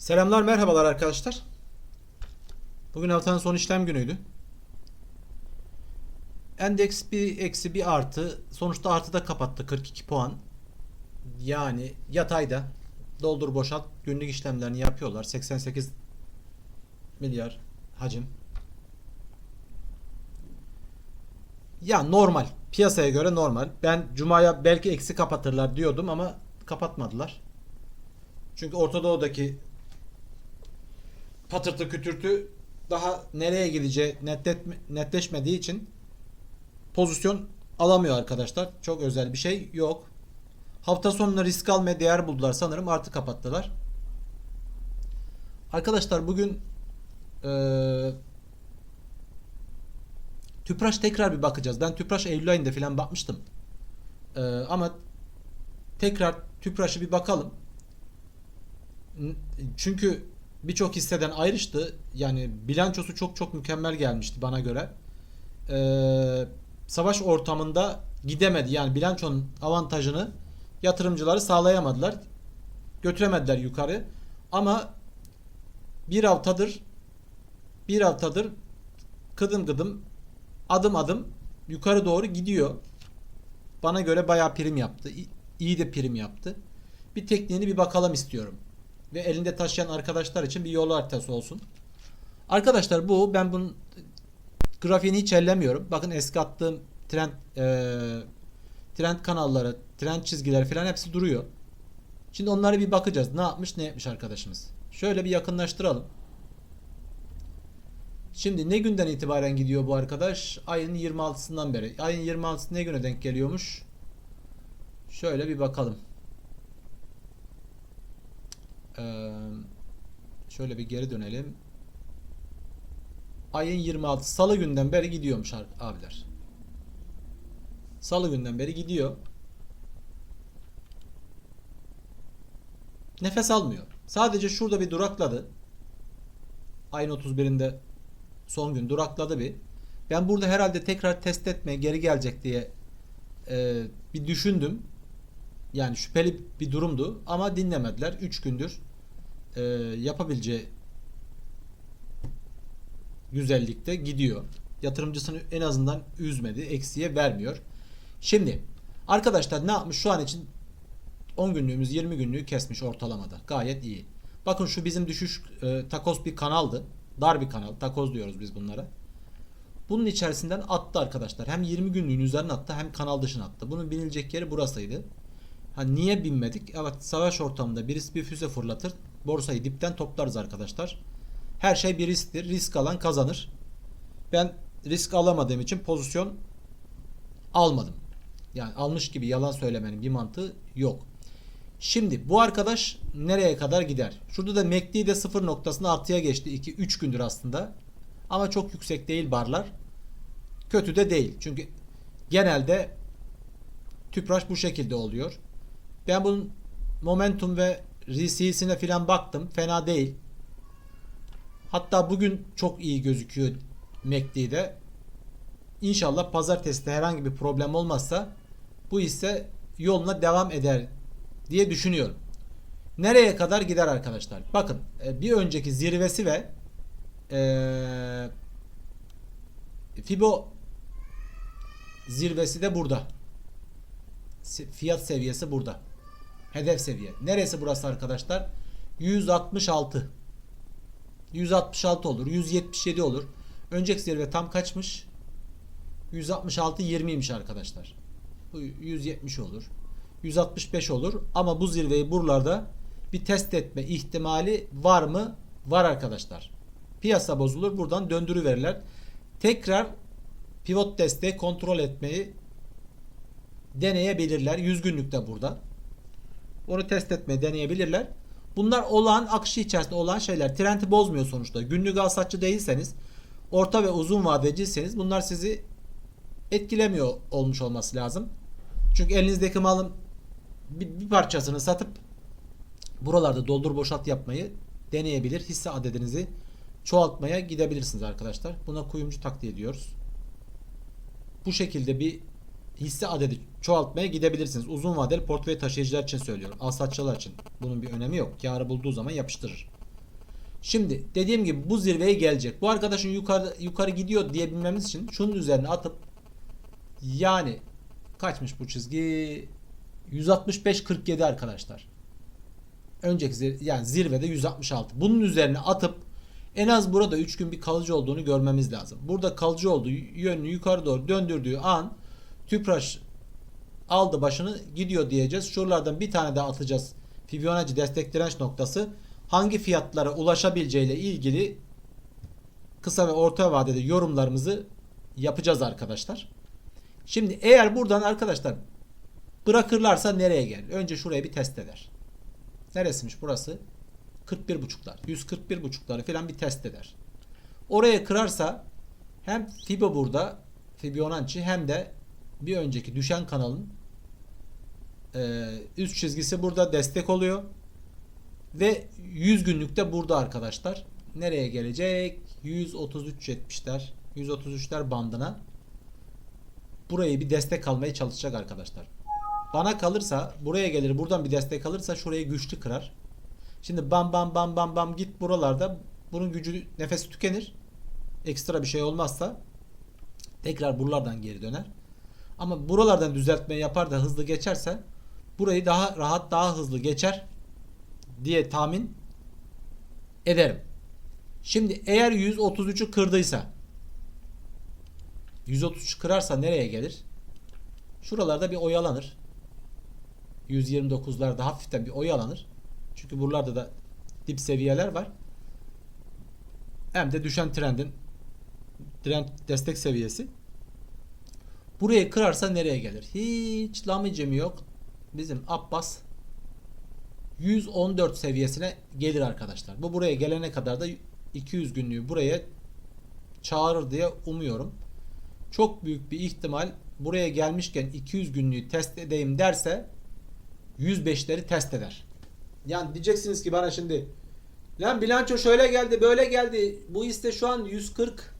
Selamlar merhabalar arkadaşlar. Bugün haftanın son işlem günüydü. Endeks bir eksi bir artı. Sonuçta artıda kapattı 42 puan. Yani yatayda doldur boşalt günlük işlemlerini yapıyorlar. 88 milyar hacim. Ya normal. Piyasaya göre normal. Ben Cuma'ya belki eksi kapatırlar diyordum ama kapatmadılar. Çünkü Orta Doğu'daki patırtı kütürtü daha nereye gideceği netletme, netleşmediği için pozisyon alamıyor arkadaşlar. Çok özel bir şey yok. Hafta sonunda risk almaya değer buldular sanırım artı kapattılar. Arkadaşlar bugün eee Tüpraş tekrar bir bakacağız. Ben Tüpraş Eylül ayında falan bakmıştım. Eee, ama tekrar Tüpraş'ı bir bakalım. Çünkü birçok hisseden ayrıştı. Yani bilançosu çok çok mükemmel gelmişti bana göre. Ee, savaş ortamında gidemedi. Yani bilançonun avantajını yatırımcıları sağlayamadılar. Götüremediler yukarı. Ama bir haftadır bir haftadır kıdım kıdım adım adım yukarı doğru gidiyor. Bana göre bayağı prim yaptı. İyi de prim yaptı. Bir tekniğini bir bakalım istiyorum ve elinde taşıyan arkadaşlar için bir yol haritası olsun. Arkadaşlar bu ben bunun grafiğini hiç ellemiyorum. Bakın eski attığım trend eee, trend kanalları, trend çizgileri falan hepsi duruyor. Şimdi onlara bir bakacağız. Ne yapmış, ne yapmış arkadaşımız. Şöyle bir yakınlaştıralım. Şimdi ne günden itibaren gidiyor bu arkadaş? Ayın 26'sından beri. Ayın 26'sı ne güne denk geliyormuş? Şöyle bir bakalım. Şöyle bir geri dönelim. Ayın 26 Salı günden beri gidiyormuş abiler. Salı günden beri gidiyor. Nefes almıyor. Sadece şurada bir durakladı. Ayın 31'inde son gün durakladı bir. Ben burada herhalde tekrar test etmeye geri gelecek diye e, bir düşündüm. Yani şüpheli bir durumdu ama dinlemediler. 3 gündür e, yapabileceği güzellikte gidiyor. Yatırımcısını en azından üzmedi, eksiye vermiyor. Şimdi arkadaşlar ne yapmış şu an için 10 günlüğümüz 20 günlüğü kesmiş ortalamada. Gayet iyi. Bakın şu bizim düşüş e, takoz bir kanaldı. Dar bir kanal. Takoz diyoruz biz bunlara. Bunun içerisinden attı arkadaşlar. Hem 20 günlüğün üzerine attı hem kanal dışına attı. Bunun binilecek yeri burasıydı. Ha niye binmedik? Evet savaş ortamında birisi bir füze fırlatır. Borsayı dipten toplarız arkadaşlar. Her şey bir risktir. Risk alan kazanır. Ben risk alamadığım için pozisyon almadım. Yani almış gibi yalan söylemenin bir mantığı yok. Şimdi bu arkadaş nereye kadar gider? Şurada da MACD de sıfır noktasında artıya geçti. 2-3 gündür aslında. Ama çok yüksek değil barlar. Kötü de değil. Çünkü genelde tüpraş bu şekilde oluyor. Ben bunun momentum ve RSI'sine filan baktım. Fena değil. Hatta bugün çok iyi gözüküyor MACD'de. İnşallah pazartesi de herhangi bir problem olmazsa bu hisse yoluna devam eder diye düşünüyorum. Nereye kadar gider arkadaşlar? Bakın e, bir önceki zirvesi ve eee Fibo zirvesi de burada. Fiyat seviyesi burada. Hedef seviye. Neresi burası arkadaşlar? 166. 166 olur. 177 olur. Önceki zirve tam kaçmış? 166 20'ymiş arkadaşlar. Bu 170 olur. 165 olur. Ama bu zirveyi buralarda bir test etme ihtimali var mı? Var arkadaşlar. Piyasa bozulur. Buradan döndürü verirler. Tekrar pivot desteği kontrol etmeyi deneyebilirler. 100 günlükte burada. Onu test etmeyi deneyebilirler. Bunlar olağan akışı içerisinde olan şeyler. Trendi bozmuyor sonuçta. Günlük alsatçı değilseniz, orta ve uzun vadeciyseniz bunlar sizi etkilemiyor olmuş olması lazım. Çünkü elinizdeki malın bir, bir parçasını satıp buralarda doldur boşalt yapmayı deneyebilir. Hisse adedinizi çoğaltmaya gidebilirsiniz arkadaşlar. Buna kuyumcu taktiği diyoruz. Bu şekilde bir hisse adedi çoğaltmaya gidebilirsiniz. Uzun vadeli portföy taşıyıcılar için söylüyorum. Alsatçılar için bunun bir önemi yok. Karı bulduğu zaman yapıştırır. Şimdi dediğim gibi bu zirveye gelecek. Bu arkadaşın yukarı yukarı gidiyor diyebilmemiz için şunun üzerine atıp yani kaçmış bu çizgi? 165 47 arkadaşlar. Önceki zir- yani zirvede 166. Bunun üzerine atıp en az burada 3 gün bir kalıcı olduğunu görmemiz lazım. Burada kalıcı olduğu yönünü yukarı doğru döndürdüğü an Tüpraş aldı başını gidiyor diyeceğiz. Şuralardan bir tane daha atacağız. Fibonacci destek direnç noktası hangi fiyatlara ulaşabileceğiyle ilgili kısa ve orta vadede yorumlarımızı yapacağız arkadaşlar. Şimdi eğer buradan arkadaşlar bırakırlarsa nereye gelir? Önce şuraya bir test eder. Neresiymiş burası? 41.5'lar. 141.5'ları falan bir test eder. Oraya kırarsa hem Fibo burada Fibonacci hem de bir önceki düşen kanalın e, üst çizgisi burada destek oluyor. Ve 100 günlükte burada arkadaşlar. Nereye gelecek? 133.70'ler. 133'ler bandına. Burayı bir destek almaya çalışacak arkadaşlar. Bana kalırsa buraya gelir buradan bir destek alırsa şurayı güçlü kırar. Şimdi bam bam bam bam bam git buralarda bunun gücü nefesi tükenir. Ekstra bir şey olmazsa tekrar buralardan geri döner. Ama buralardan düzeltme yapar da hızlı geçerse burayı daha rahat daha hızlı geçer diye tahmin ederim. Şimdi eğer 133'ü kırdıysa 133 kırarsa nereye gelir? Şuralarda bir oyalanır. 129'larda hafiften bir oyalanır. Çünkü buralarda da dip seviyeler var. Hem de düşen trendin trend destek seviyesi. Burayı kırarsa nereye gelir? Hiç lamicim yok. Bizim Abbas 114 seviyesine gelir arkadaşlar. Bu buraya gelene kadar da 200 günlüğü buraya çağırır diye umuyorum. Çok büyük bir ihtimal buraya gelmişken 200 günlüğü test edeyim derse 105'leri test eder. Yani diyeceksiniz ki bana şimdi lan bilanço şöyle geldi böyle geldi. Bu hisse şu an 140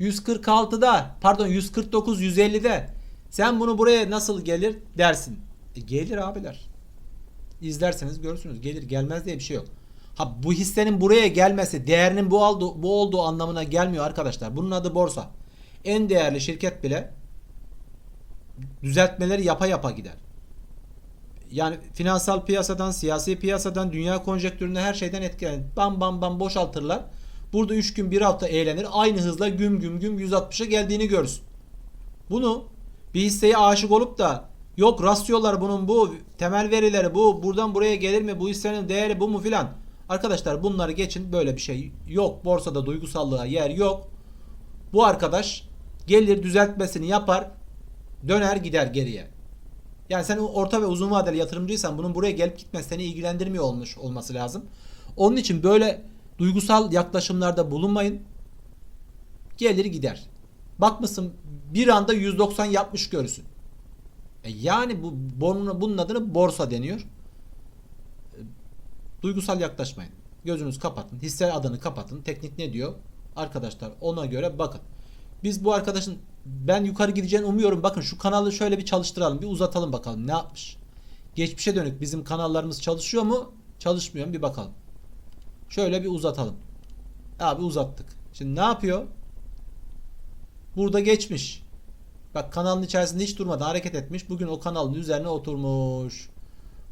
146'da pardon 149 150'de. Sen bunu buraya nasıl gelir dersin. E gelir abiler. İzlerseniz görürsünüz. Gelir gelmez diye bir şey yok. Ha bu hissenin buraya gelmesi değerinin bu olduğu, bu olduğu anlamına gelmiyor arkadaşlar. Bunun adı borsa. En değerli şirket bile düzeltmeleri yapa yapa gider. Yani finansal piyasadan, siyasi piyasadan, dünya konjektüründen her şeyden etkilenir. Bam bam bam boşaltırlar. Burada 3 gün 1 hafta eğlenir. Aynı hızla güm güm güm 160'a geldiğini görürsün. Bunu bir hisseye aşık olup da yok rasyolar bunun bu, temel verileri bu, buradan buraya gelir mi, bu hissenin değeri bu mu filan. Arkadaşlar bunları geçin böyle bir şey yok. Borsada duygusallığa yer yok. Bu arkadaş gelir düzeltmesini yapar döner gider geriye. Yani sen orta ve uzun vadeli yatırımcıysan bunun buraya gelip gitmesi seni ilgilendirmiyor olmuş olması lazım. Onun için böyle duygusal yaklaşımlarda bulunmayın. Gelir gider. Bakmışsın bir anda 190 yapmış görürsün. E yani bu bunun, adını borsa deniyor. E, Duygusal yaklaşmayın. Gözünüzü kapatın. Hisse adını kapatın. Teknik ne diyor? Arkadaşlar ona göre bakın. Biz bu arkadaşın ben yukarı gideceğini umuyorum. Bakın şu kanalı şöyle bir çalıştıralım. Bir uzatalım bakalım ne yapmış. Geçmişe dönük bizim kanallarımız çalışıyor mu? Çalışmıyor mu? Bir bakalım. Şöyle bir uzatalım. Abi uzattık. Şimdi ne yapıyor? Burada geçmiş. Bak kanalın içerisinde hiç durmadan hareket etmiş. Bugün o kanalın üzerine oturmuş.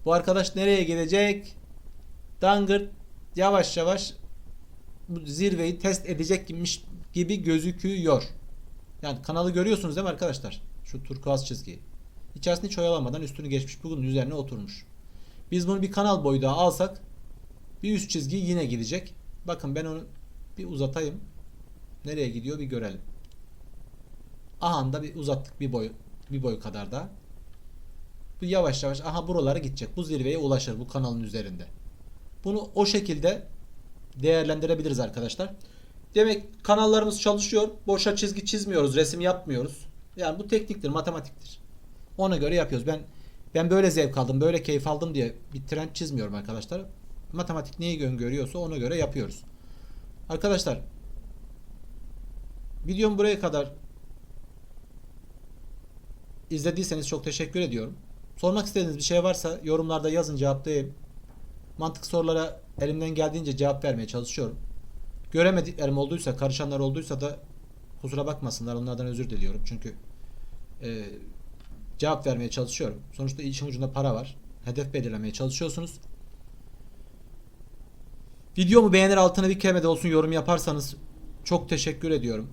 Bu arkadaş nereye gidecek? Dangır yavaş yavaş bu zirveyi test edecekmiş gibi gözüküyor. Yani kanalı görüyorsunuz değil mi arkadaşlar? Şu turkuaz çizgiyi. İçerisinde hiç oyalamadan üstünü geçmiş. Bugün üzerine oturmuş. Biz bunu bir kanal boyu daha alsak bir üst çizgi yine gidecek. Bakın ben onu bir uzatayım. Nereye gidiyor bir görelim. Aha da bir uzattık bir boy bir boy kadar da. Bu yavaş yavaş aha buralara gidecek. Bu zirveye ulaşır bu kanalın üzerinde. Bunu o şekilde değerlendirebiliriz arkadaşlar. Demek kanallarımız çalışıyor. Boşa çizgi çizmiyoruz, resim yapmıyoruz. Yani bu tekniktir, matematiktir. Ona göre yapıyoruz. Ben ben böyle zevk aldım, böyle keyif aldım diye bir trend çizmiyorum arkadaşlar. Matematik neyi öngörüyorsa ona göre yapıyoruz. Arkadaşlar videom buraya kadar izlediyseniz çok teşekkür ediyorum. Sormak istediğiniz bir şey varsa yorumlarda yazın cevaplayayım. Mantık sorulara Elimden geldiğince cevap vermeye çalışıyorum. Göremediklerim olduysa, karışanlar olduysa da kusura bakmasınlar. Onlardan özür diliyorum. Çünkü e, cevap vermeye çalışıyorum. Sonuçta işin ucunda para var. Hedef belirlemeye çalışıyorsunuz. Videomu beğenir altına bir kelime de olsun yorum yaparsanız çok teşekkür ediyorum.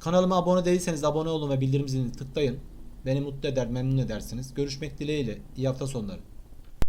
Kanalıma abone değilseniz abone olun ve bildirim zilini tıklayın. Beni mutlu eder, memnun edersiniz. Görüşmek dileğiyle. İyi hafta sonları.